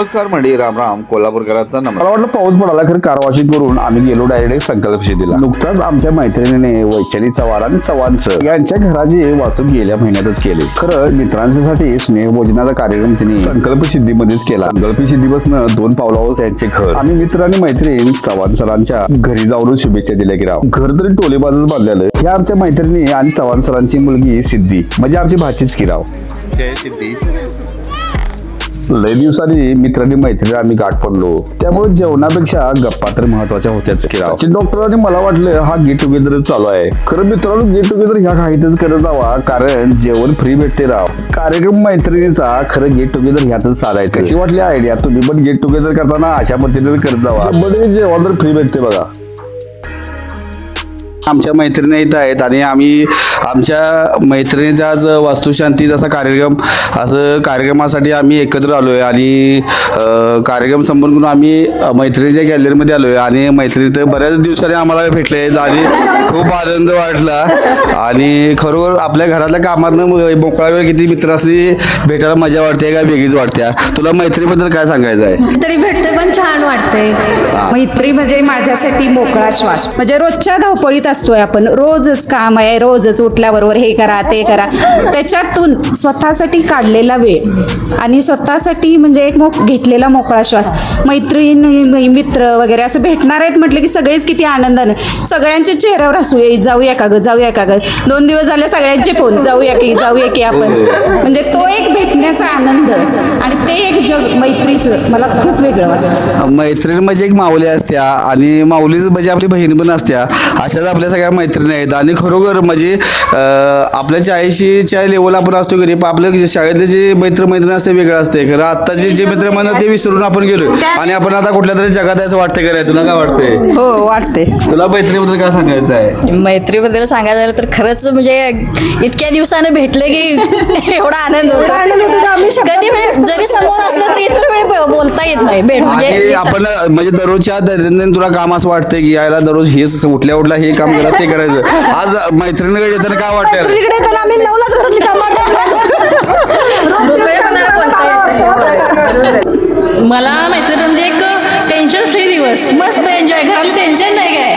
नमस्कार मंडी राम राम. कोल्हापूरकरांचा नमस्कार. मला वाटलं पाऊस पडाला खरं कारवाशी करून आम्ही गेलो डायरेक्ट संकल्प दिला नुकताच आमच्या मैत्रिणीने वैशाली चव्हाण आणि चव्हाण सर यांच्या घराची वाहतूक गेल्या महिन्यातच केली. खरं मित्रांसाठी स्नेहभोजनाचा कार्यक्रम त्यांनी संकल्प सिद्धीमध्येच केला. संकल्प सिद्धीपासून दोन पावलावर यांचे घर. आम्ही मित्र आणि मैत्रीण चव्हाण सरांच्या घरी जाऊन शुभेच्छा दिल्या की राव. घर तरी टोलेबाजच बांधलेलं हे आमच्या मैत्रिणी आणि चव्हाण सरांची मुलगी सिद्धी. म्हणजे आमची भाषीच की राव. जय सिद्धी. लय दिवसांनी मित्रांनी मैत्रिणी आम्ही गाठ पडलो. त्यामुळे जेवणापेक्षा गप्पा तर महत्त्वाच्या होत्याच की सचिन डॉक्टरांनी मला वाटलं हा गेट टुगेदर चालू आहे. खरं मित्रांनो गेट टुगेदर ह्या काहीतच करत जावा कारण जेवण फ्री भेटते राव. कार्यक्रम मैत्रिणीचा खरं गेट टुगेदर ह्यातच चालायचं. कशी वाटली आयडिया तुम्ही पण गेट टुगेदर करताना अशा पद्धतीने करत जावा. जेवण तर फ्री भेटते बघा. आमच्या मैत्रिणी इथं आहेत आणि आम्ही आमच्या मैत्रिणीचा आज वास्तुशांती असा कार्यक्रम असं कार्यक्रमासाठी आम्ही एकत्र आलो आहे आणि कार्यक्रम संपन्न करून आम्ही मैत्रिणीच्या गॅलरीमध्ये आलो आहे आणि मैत्रिणी तर बऱ्याच दिवसांनी आम्हाला भेटले आहेत आणि खूप आनंद वाटला. आणि खरोखर आपल्या घरातल्या कामातनं मोकळा वेळ किती मित्रांनी भेटायला मजा वाटते का वेगळीच वाटते? तुला मैत्रीबद्दल काय सांगायचं आहे? तरी भेटते पण छान वाटते. मैत्री म्हणजे माझ्यासाठी मोकळा श्वास. म्हणजे रोजच्या धावपळीत असतोय आपण. रोजच काम आहे रोजच उठल्याबरोबर हे करा ते करा. त्याच्यातून स्वतःसाठी काढलेला वेळ आणि स्वतःसाठी म्हणजे एक मोक घेतलेला मोकळा श्वास. मैत्रीण मित्र वगैरे असं भेटणार आहेत म्हटलं की सगळेच किती आनंदाने. सगळ्यांच्या चेहऱ्यावर असू जाऊया का ग जाऊया का ग. दोन दिवस झाले सगळ्यांचे फोन जाऊया की जाऊया की आपण. म्हणजे तो एक भेटण्याचा आनंद आणि ते एक जग मैत्रीचं. मला खूप वेगळं वाटतं. मैत्रीण म्हणजे एक माऊली असत्या आणि माऊलीच म्हणजे आपली बहीण पण असत्या. अशाच आपल्या सगळ्या मैत्रिणी आहेत. आणि खरोखर म्हणजे आपल्या चाळीशीच्या लेवल आपण असतो घरी पण आपल्या जे शाळेतले जे मित्र मैत्रिणी असते वेगळं असते. खरं आत्ताचे जे मित्र म्हणतात ते विसरून आपण गेलो आणि आपण आता कुठल्या तरी जगात आहे असं वाटतं का रे? तुला काय वाटतंय? हो वाटते तुला मैत्रीबद्दल काय सांगायचं आहे? मैत्रीबद्दल सांगायचं झालं तर खरंच म्हणजे इतक्या दिवसाने भेटले की एवढा आनंद होतो. कधी वेळ जरी समोर असलं तरी इतर वेळ ब- बोलता येत नाही. भेट म्हणजे आपण म्हणजे दररोजच्या दैनंदिन तुला काम असं वाटतंय की यायला दररोज हेच उठल्या उठल्या हे काम करा ते करायचं. आज मैत्रिणीकडे येताना काय वाटतं मला मैत्री म्हणजे एक टेन्शन फ्री दिवस. मस्त एन्जॉय. घराला टेन्शन नाही काय?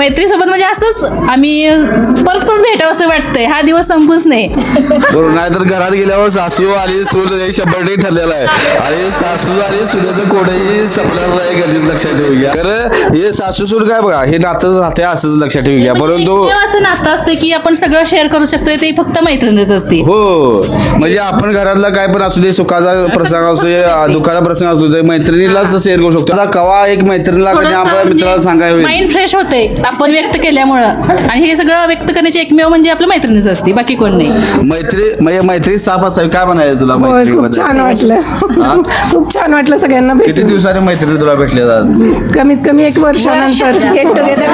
मैत्रीसोबत म्हणजे असंच आम्ही परत परत भेटावं असं वाटतंय. हा दिवस संपूच नाही. बरोबर नाही तर घरात गेल्यावर सासू आणि सून हे शंभर टक्के ठरलेलं आहे. आणि सासू आणि सुनेचं कोणही संपणार नाही कधीच लक्षात ठेवू घ्या. खरं हे सासू सून काय बघा हे नातं राहते असंच लक्षात ठेवू घ्या. परंतु एकमेव असं नातं असतं की आपण सगळं शेअर करू शकतोय ते फक्त मैत्रिणीच असते. हो म्हणजे आपण घरातला काय पण असू दे सुखाचा प्रसंग असू दे दुःखाचा प्रसंग असू दे मैत्रिणीलाच शेअर करू शकतो आता कवा एक मैत्रिणीला कधी आपल्या मित्राला सांगावे माइंड फ्रेश होते आपण व्यक्त केल्यामुळं. आणि हे सगळं व्यक्त करण्याची एकमेव म्हणजे आपलं मैत्रिणीच असते बाकी कोण नाही. मैत्री म्हणजे मैत्री साफ असावी काय म्हणायचं तुला होय खूप मैत्रीबद्दल? छान वाटलं. खूप छान वाटलं सगळ्यांना किती भेटून दिवसाने मैत्रिणी तुला भेटले आज? कमीत कमी एक वर्षानंतर. गेट टुगेदर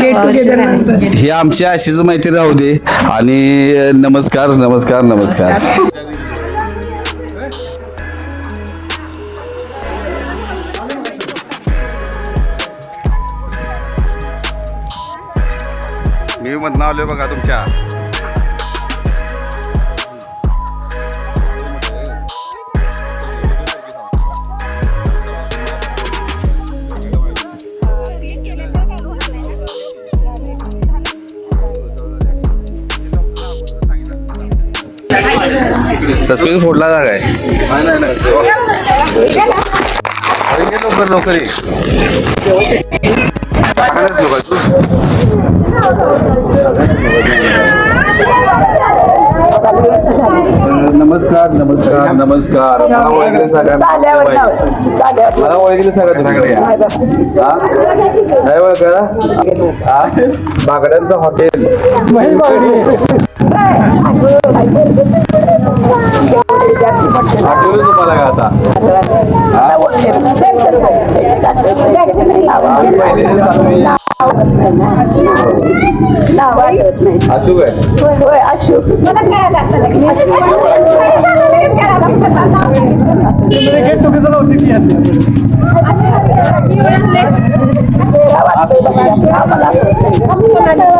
गेट टुगेदर नंतर. ही आमची अशीच माहिती राहू दे. आणि नमस्कार नमस्कार नमस्कार. मधनं आलोय बघा तुमच्या. सस्पेन्स फोडला जागा आहे. लवकर लवकर नमस्कार नमस्कार नमस्कार. मला ओळखलं सांगा. मला ओळखलं सांगा तुझ्याकडे. हा? काय हा? बागड्यांचं हॉटेल. आठवलं तुम्हाला का आता? आम्ही पहिलेच एक मिनिट एक मिनिट राहा. मॅडम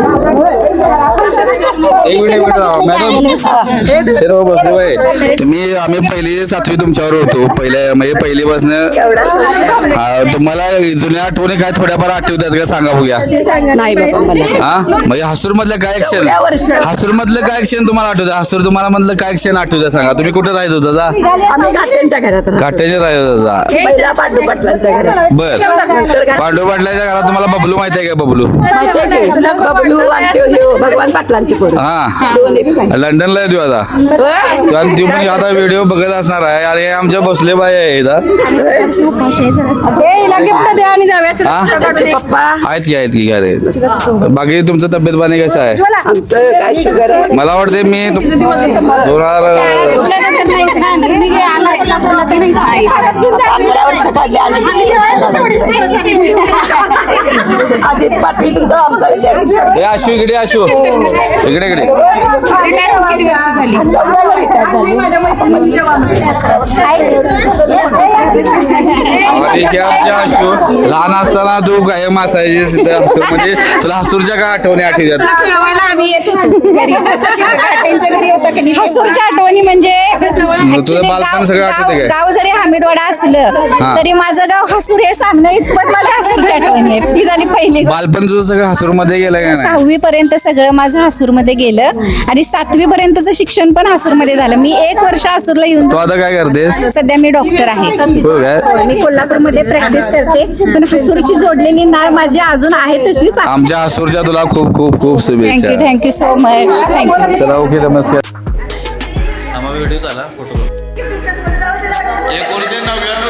सर्व बसले बाई. तुम्ही आम्ही पहिली सातवी तुमच्यावर होतो. पहिल्या म्हणजे पहिलीपासून तुम्हाला जुन्या आठवणी काय थोड्याफार आठवतात का सांगा बघूया. नाही बाबा मला हा? म्हणजे हसूर मधलं काय क्षण हसूर मधलं काय क्षण तुम्हाला आठवतं? हसूर तुम्हाला मधलं काय क्षण आठवतं सांगा? तुम्ही कुठे राहत होता घाट्यांच्या राहत. होता बर. पांडू पाटलाच्या घरात तुम्हाला बबलू माहिती आहे का बबलू? भगवान पाटलांची पोरं. हा लंडनला येतो आता? कारण ती पण आता व्हिडिओ बघत असणार आहे. आणि हे आमच्या बसले बाय आहे हा आहेत की आहेत की काय रे? बाकी तुमचं तब्येत पाणी कसं आहे? मला वाटते मी तुम- दोन हजार पंधरा वर्ष काढले आधीच पाटील तुमचं आमचा वर्ष झाली आणि लहान असताना तू कायम असायचीस इथं हसूरमध्ये तुला हसूरच्या काय आठवणी आठवतात? खेळवायला आम्ही येत होतो घरी. होता की नाही? हसूरच्या आठवणी म्हणजे तुझं actually बालपण सगळं आठवतं गाव- काय? गाव जरी हमीदवाडा असलं हा. तरी माझं गाव हसूर हे सांगणं इतपत माझ्या हसूरच्या आठवणी आहेत. ही झाली पहिली गोष्ट. बालपण तुझं सगळं हसूरमध्ये गेलं का नाही? सहावी पर्यंत सगळं माझं हसूरमध्ये गेलं. आणि सातवी पर्यंतचं शिक्षण पण हसूरमध्ये झालं. मी एक वर्ष हसूरला येऊन तू आता काय करतेस? सध्या मी डॉक्टर आहे. हो काय? मी कोल्हापूरमध्ये प्रॅक्टिस करते. पण हसूरची जोडलेली नाळ माझी अजून आहे तशीच आमच्या हसूरच्या तुला खूप खूप खूप थँक्यू शुभेच्छा thank you so much thank you चला ओके नमस्कार. आम्हा व्हिडिओ झाला फोटो एक नव्याण्णव